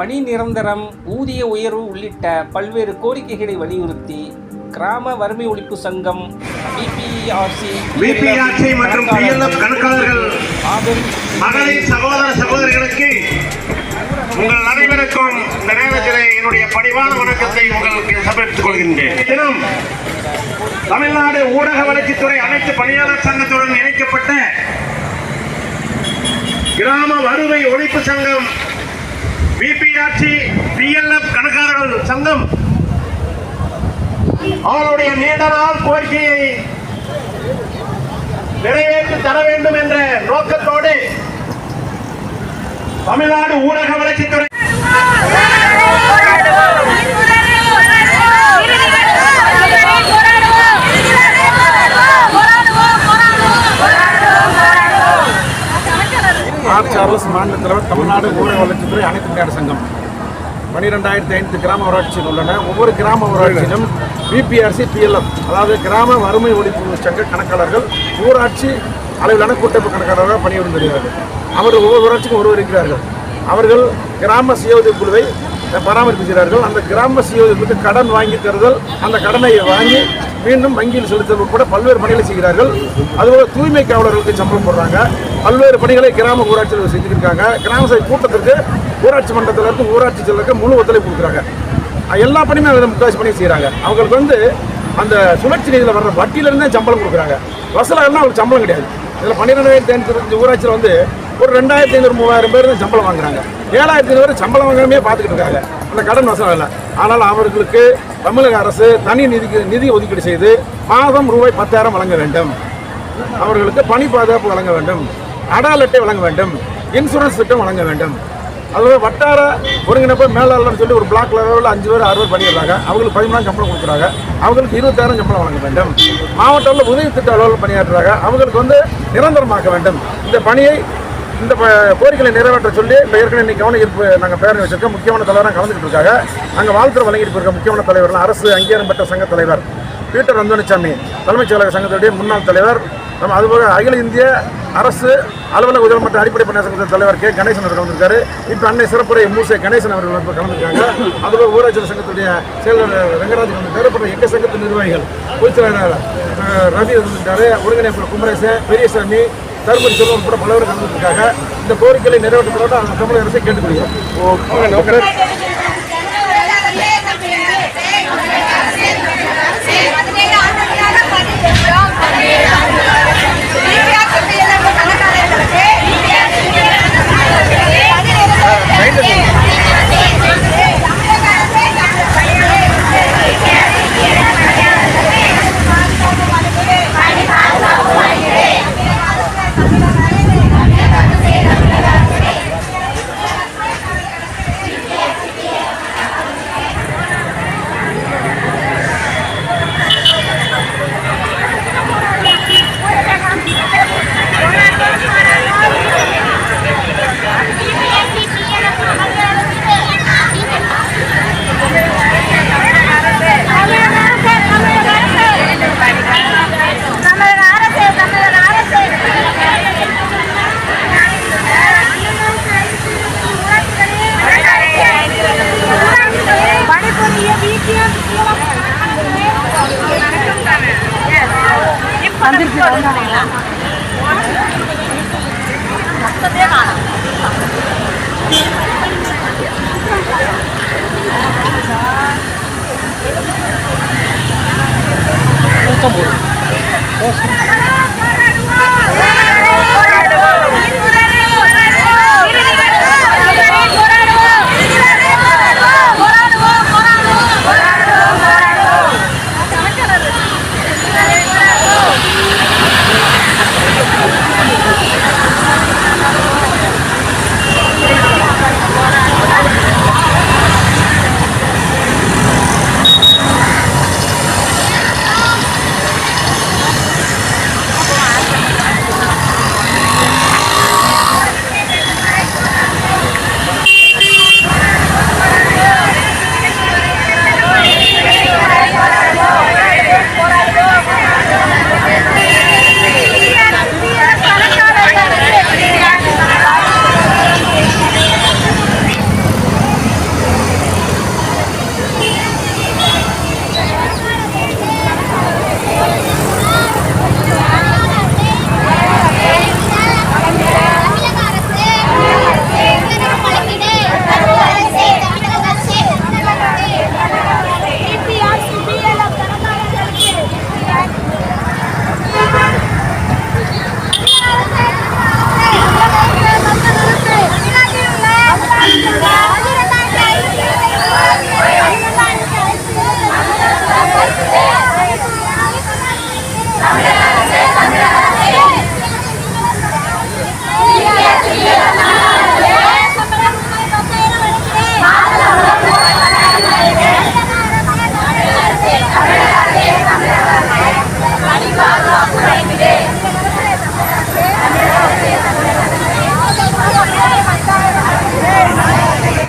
பணி நிரந்தரம் ஊதிய உயர்வு உள்ளிட்ட பல்வேறு கோரிக்கைகளை வலியுறுத்தி கிராம வறுமை ஒழிப்பு சங்கம் பிபிஆர்சி மற்றும் கணக்காளர்கள் மகளிர் சகோதர சகோதரிகளுக்கு உங்கள் அனைவருக்கும் இந்த நேரத்தில் என்னுடைய பணிவான வணக்கத்தை உங்களுக்கு சமர்ப்பித்துக் கொள்கின்றேன். தினம் தமிழ்நாடு ஊடக வளர்ச்சித்துறை அனைத்து பணியாளர் சங்கத்துடன் இணைக்கப்பட்ட கிராம வறுமை ஒழிப்பு சங்கம் பிபிஆர்சி பிஎல்எஃப் கணக்காரர்கள் சங்கம் அவருடைய நீண்ட நாள் கோரிக்கையை நிறைவேற்றி தர வேண்டும் என்ற நோக்கத்தோடு தமிழ்நாடு ஊரக வளர்ச்சித்துறை ஆர் சார்லஸ் மாநில தலைவர் தமிழ்நாடு ஊரக வளர்ச்சித்துறை அனைத்து பணியாளர் சங்கம். பன்னிரெண்டாயிரத்தி ஐந்து கிராம ஊராட்சியில் உள்ளன. ஒவ்வொரு கிராம ஊராட்சியிலும் பிபிஆர்சி பிஎல்எஃப் அதாவது கிராம வறுமை ஒழிப்பு சங்க கணக்காளர்கள் ஊராட்சி அளவிலான கூட்டமைப்பு கணக்காளராக பணிபுரிந்து வருகிறார்கள். அவர் ஒவ்வொரு ஊராட்சிக்கும் ஒருவர் இருக்கிறார்கள். அவர்கள் கிராம சுயோதவி குழுவை பராமரிப்புகிறார்கள் அந்த கிராம சுயோதவி கடன் வாங்கி தருதல் அந்த கடனை வாங்கி மீண்டும் வங்கியில் செலுத்தல் உட்பட பல்வேறு பணிகளை செய்கிறார்கள். அதுபோல தூய்மை காவலர்களுக்கு சம்பளம் போடுறாங்க. பல்வேறு பணிகளை கிராம ஊராட்சியில் செஞ்சுருக்காங்க கிராம சபை கூட்டத்திற்கு ஊராட்சி மன்றத்தில் இருந்து ஊராட்சி செல்லுக்கு முழு ஒத்துழைப்பு கொடுக்குறாங்க. எல்லா பணியுமே அவங்க முக்காசி பண்ணி செய்கிறாங்க அவங்களுக்கு வந்து அந்த சுழற்சி நிதியில் வர்ற வட்டியிலேருந்தே சம்பளம் கொடுக்குறாங்க. வசலாகலாம் அவங்களுக்கு சம்பளம் கிடையாது. இதில் பன்னிரெண்டாயிரத்தி ஐநூற்றி ஊராட்சியில் வந்து ஒரு ரெண்டாயிரத்தி ஐநூறு மூவாயிரம் பேர் சம்பளம் வாங்குறாங்க. ஏழாயிரத்தி ஐநூறு சம்பளம் வாங்காமே பார்த்துக்கிட்டு இருக்காங்க. அந்த கடன் வசம் இல்லை. ஆனால் அவர்களுக்கு தமிழக அரசு தனி நிதிக்கு நிதி ஒதுக்கீடு செய்து மாதம் ரூபாய் பத்தாயிரம் வழங்க வேண்டும். அவர்களுக்கு பணி பாதுகாப்பு வழங்க வேண்டும். அடால் அட்டை வழங்க வேண்டும். இன்சூரன்ஸ் திட்டம் வழங்க வேண்டும். அதுவே வட்டார ஒருங்கிணைப்பு மேலாளர்னு சொல்லி ஒரு பிளாக் லெவலில் அஞ்சு பேர் ஆறு பேர் பண்ணிடுறாங்க. அவங்களுக்கு பதிமூணாம் சம்பளம் கொடுக்குறாங்க. அவங்களுக்கு இருபத்தாயிரம் சம்பளம் வழங்க வேண்டும். மாவட்டத்தில் உதவி திட்ட அலுவலர் பணியாற்றுறாங்க. அவங்களுக்கு வந்து நிரந்தரமாக்க வேண்டும். இந்த பணியை இந்த கோரிக்கைகளை நிறைவேற்ற சொல்லி இப்போ ஏற்கனவே இன்னைக்கு கவன ஈர்ப்பு நாங்கள் பேரணி வச்சிருக்கோம். முக்கியமான தலைவராக கலந்துக்கிட்டு இருக்காங்க. அங்கே வாழ்த்துறை வழங்கிட்டு இருக்க முக்கியமான தலைவர்கள் அரசு அங்கீகாரம் பெற்ற சங்க தலைவர் பீட்டர் அந்தோனிசாமி தலைமைச் செயலக சங்கத்துடைய முன்னாள் தலைவர் நம்ம அதுபோல அகில இந்திய அரசு அலுவலக உதவி மற்றும் அடிப்படை பணியாளர் சங்கத்தின் தலைவர் கே. கணேசன் அவர்கள் வந்திருக்காரு இப்போ அன்னை சிறப்புரை மூசே கணேசன் அவர்கள் இப்போ கலந்துருக்காங்க. அதுபோல் ஊராட்சி சங்கத்துடைய செயலர் ரங்கராஜ் வந்திருக்காரு அப்புறம் எங்கள் சங்கத்து நிர்வாகிகள். பொதுச்செயலாளர் அஹ், ரவி வந்திருக்காரு ஒருங்கிணைப்பு குமரேசன் பெரியசாமி தருமபுரி செல்வம் உட்பட பலவர் கலந்துருக்காங்க இந்த கோரிக்கைகளை நிறைவேற்றப்பட தமிழக அரசை கேட்டுக்கொள்கிறோம். Come on. தமிழக